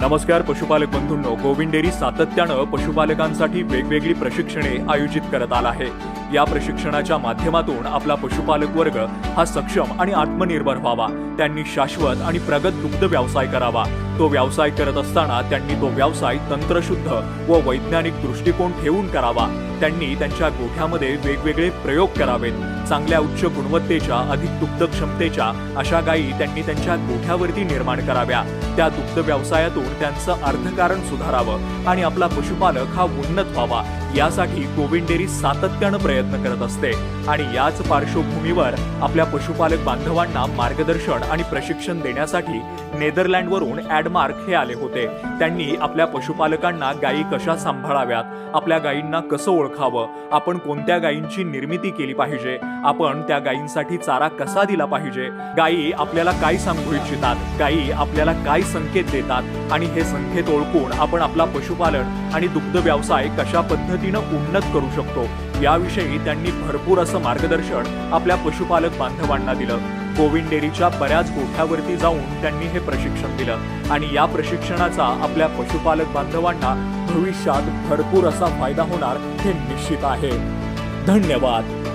नमस्कार पशुपालक बंधूंनो. गोविंद डेअरी सातत्यानं पशुपालकांसाठी वेगवेगळी प्रशिक्षणे आयोजित करत आला आहे. या प्रशिक्षणाच्या माध्यमातून आपला पशुपालक वर्ग हा सक्षम आणि आत्मनिर्भर व्हावा. त्यांनी शाश्वत आणि प्रगत दुग्ध व्यवसाय करावा. तो व्यवसाय करत असताना त्यांनी तो व्यवसाय तंत्रशुद्ध व वैज्ञानिक दृष्टिकोन ठेवून करावा. त्यांनी त्यांच्या गोठ्यामध्ये वेगवेगळे प्रयोग करावेत. चांगल्या उच्च गुणवत्तेच्या अधिक दुग्ध क्षमतेच्या अशा गायी त्यांनी त्यांच्या गोठ्यावरती निर्माण कराव्या. त्या दुग्ध व्यवसायातून त्यांचं अर्थकारण सुधारावं आणि आपला पशुपालक हा उन्नत व्हावा. यासाठी गोविंद डेअरी सातत्यानं प्रयत्न करत असते आणि याच पार्श्वभूमीवर आपल्या पशुपालक बांधवांना मार्गदर्शन आणि प्रशिक्षण देण्यासाठी नेदरलँडवरून ॲडमार्क हे आले होते. त्यांनी आपल्या पशुपालकांना गायी कशा सांभाळाव्यात? आपल्या गायींना कसं ओळखावं? आपण कोणत्या गायींची निर्मिती केली पाहिजे? आपण त्या गायींसाठी चारा कसा दिला पाहिजे? गायी आपल्याला काय सांगू इच्छितात? गायी आपल्याला काय संकेत देतात? आणि हे संकेत ओळखून आपण आपला पशुपालन आणि दुग्ध व्यवसाय कशा पद्धतीनं उन्नत करू शकतो. याविषयी त्यांनी भरपूर असं मार्गदर्शन आपल्या पशुपालक बांधवांना दिलं. गोविंद डेअरीच्या बऱ्याच गोठ्यावरती जाऊन त्यांनी हे प्रशिक्षण दिलं आणि या प्रशिक्षणाचा आपल्या पशुपालक बांधवांना भविष्यात भरपूर असा फायदा होणार हे निश्चित आहे. धन्यवाद.